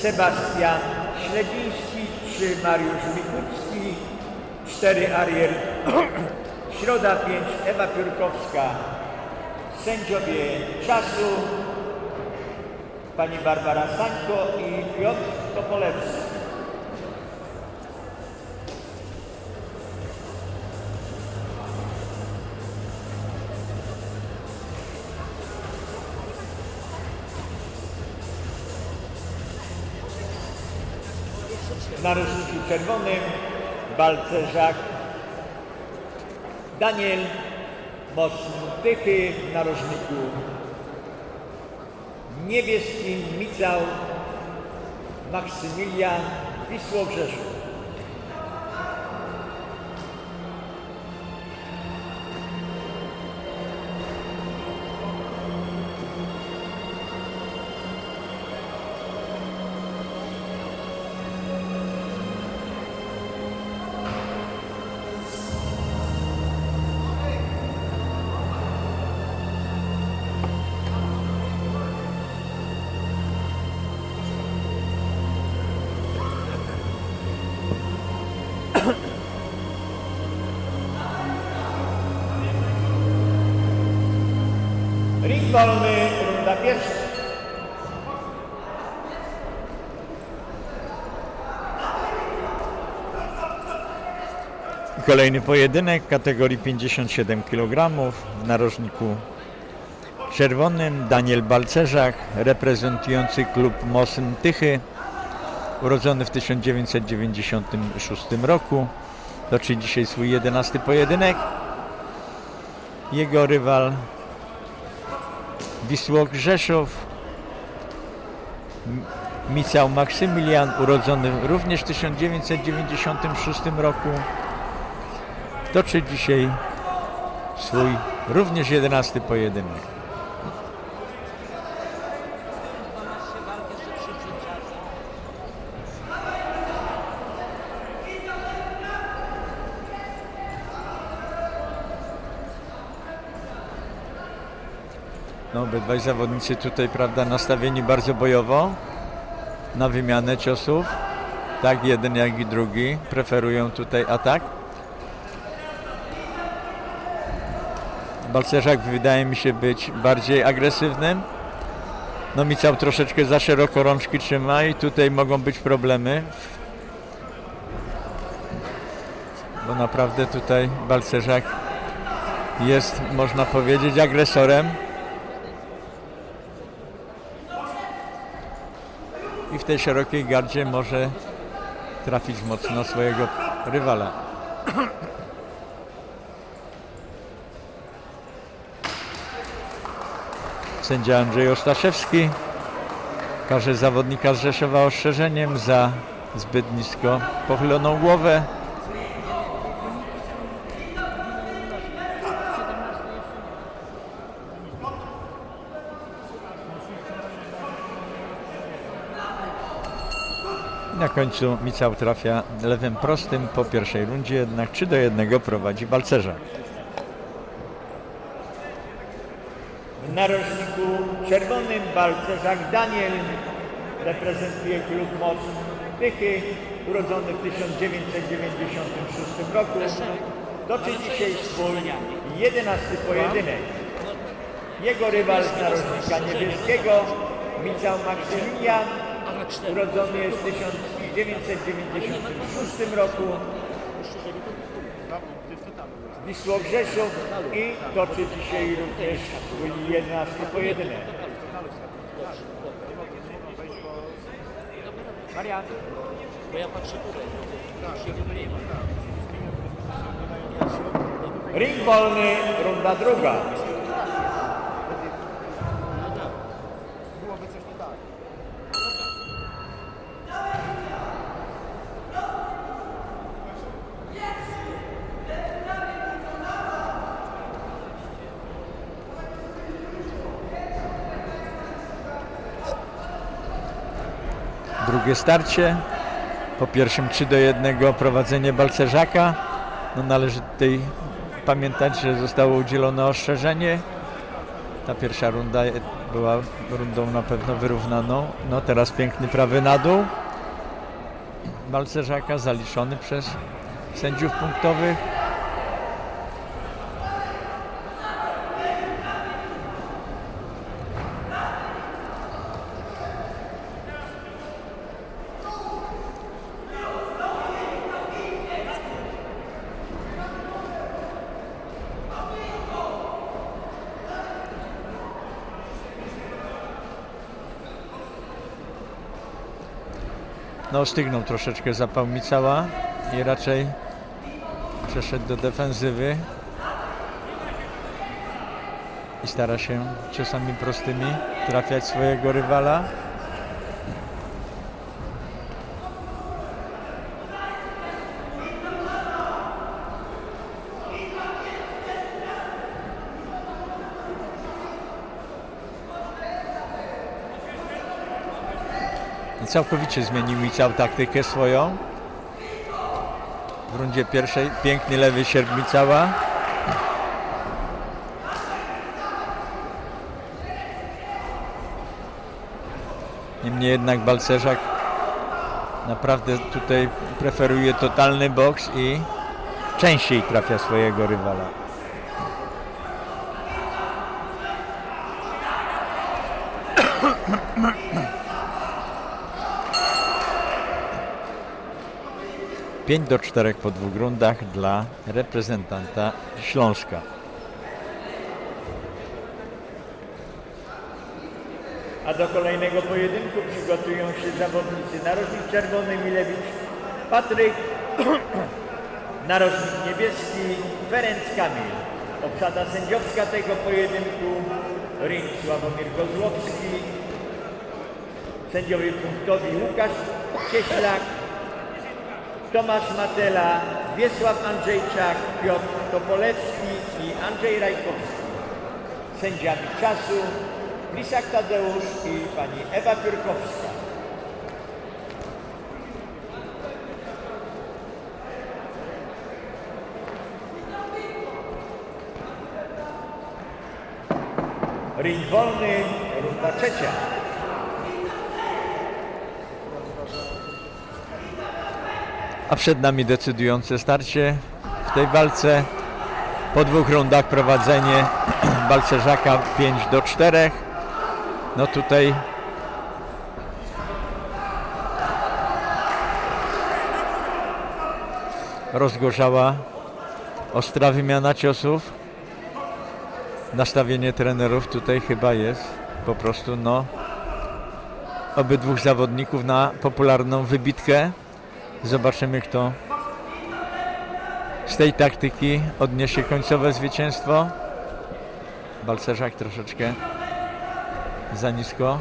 Sebastian Śledziński, 3 Mariusz Mikucki, 4 Ariel Środa 5 Ewa Piórkowska. Sędziowie czasu pani Barbara Sańko i Piotr Topolewski. W narożniku czerwonym balcerzak Daniel Mocnychy w narożniku niebieskim Micał Maksymilian Wisło. Runda pierwsza. Kolejny pojedynek kategorii 57 kg w narożniku czerwonym. Daniel Balcerzak reprezentujący klub Mosyn Tychy urodzony w 1996 roku. Toczy dzisiaj swój 11 pojedynek. Jego rywal Wisło Grzeszów M- Micał Maksymilian urodzony również w 1996 roku toczy dzisiaj swój również 11 pojedynek. No, obydwaj zawodnicy tutaj, prawda, nastawieni bardzo bojowo na wymianę ciosów. Tak jeden jak i drugi preferują tutaj atak. Balcerzak wydaje mi się być bardziej agresywnym. No Micał troszeczkę za szeroko rączki trzyma i tutaj mogą być problemy. Bo naprawdę tutaj Balcerzak jest, można powiedzieć, agresorem. W tej szerokiej gardzie może trafić mocno swojego rywala. Sędzia Andrzej Ostaszewski karze zawodnika z Rzeszowa ostrzeżeniem za zbyt nisko pochyloną głowę. Na końcu Micał trafia lewym prostym po pierwszej rundzie, jednak 3 do 1 prowadzi Balcerza. W narożniku czerwonym balcerzak Daniel reprezentuje klub Moc Tychy, urodzony w 1996 roku. Toczy dzisiaj swój 11 pojedynek. Jego rywal z narożnika niebieskiego, Micał Maksymilian, urodzony jest w 1996 roku. Wisło Grzeszów i toczy dzisiaj również swój 11 pojedynek. Marian. Bo ja patrzę tutaj. Ring wolny, runda druga. Drugie starcie. Po pierwszym 3 do 1 prowadzenie Balcerzaka. No należy tutaj pamiętać, że zostało udzielone ostrzeżenie. Ta pierwsza runda była rundą na pewno wyrównaną. No teraz piękny prawy na dół. Balcerzaka zaliczony przez sędziów punktowych. No stygnął troszeczkę zapał Micała i raczej przeszedł do defensywy i stara się ciosami prostymi trafiać swojego rywala. Całkowicie zmienił Micał taktykę swoją. W rundzie pierwszej piękny lewy sierp Micała. Niemniej jednak Balcerzak naprawdę tutaj preferuje totalny boks i częściej trafia swojego rywala. Pięć do czterech po dwóch rundach dla reprezentanta Śląska. A do kolejnego pojedynku przygotują się zawodnicy narożnik czerwony Milewicz, Patryk, narożnik niebieski Ferenc Kamil. Obsada sędziowska tego pojedynku ring Sławomir Kozłowski, sędziowie punktowi Łukasz Cieślak, Tomasz Matela, Wiesław Andrzejczak, Piotr Topolewski i Andrzej Rajkowski. Sędziami czasu Lisak Tadeusz i pani Ewa Piórkowska. Ring wolny, runda trzecia. A przed nami decydujące starcie w tej walce. Po dwóch rundach prowadzenie Balcerzaka 5 do 4. No tutaj rozgorzała ostra wymiana ciosów. Nastawienie trenerów tutaj chyba jest po prostu no obydwóch zawodników na popularną wybitkę. Zobaczymy, kto z tej taktyki odniesie końcowe zwycięstwo. Balcerzak troszeczkę za nisko.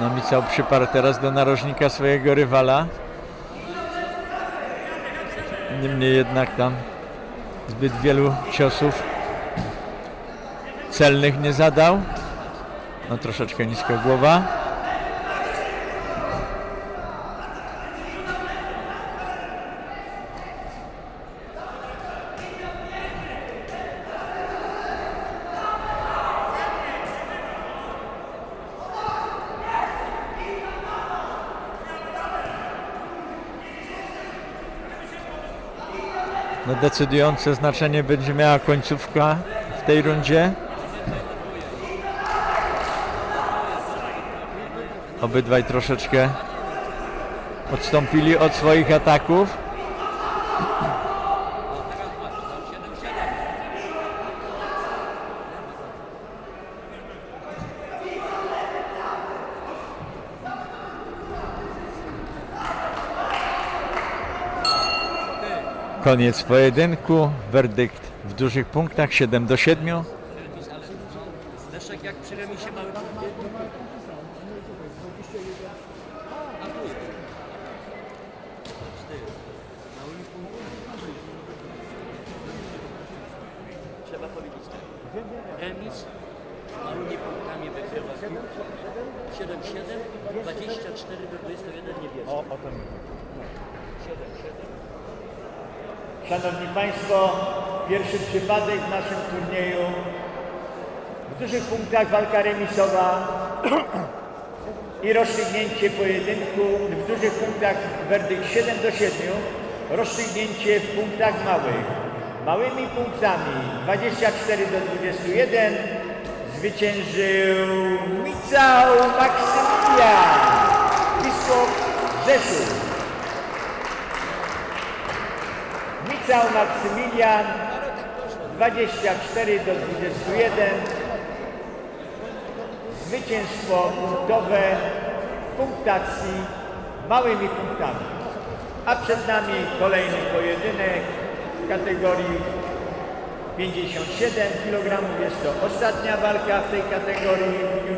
No Micał przyparł teraz do narożnika swojego rywala. Niemniej jednak tam zbyt wielu ciosów celnych nie zadał. No troszeczkę nisko głowa. No decydujące znaczenie będzie miała końcówka w tej rundzie. Obydwaj troszeczkę odstąpili od swoich ataków. Koniec pojedynku. Werdykt w dużych punktach 7 do 7. Leszek jak przy remisie mały A tu jest. Z tyłu. Małymi punktami. Trzeba powiedzieć tak. Remis Małymi punktami wygrywa 7-7, 24 do 21 niebieski. O, o to mi chodzi. 7-7. Szanowni Państwo, pierwszy przypadek w naszym turnieju. W dużych punktach walka remisowa i rozstrzygnięcie pojedynku. W dużych punktach werdykt 7 do 7. Rozstrzygnięcie w punktach małych. Małymi punktami 24 do 21 zwyciężył Micał Maksymilian Wisłok Rzeszów. Micał Maksymilian 24 do 21 zwycięstwo punktowe punktacji małymi punktami. A przed nami kolejny pojedynek w kategorii 57 kg. Jest to ostatnia walka w tej kategorii.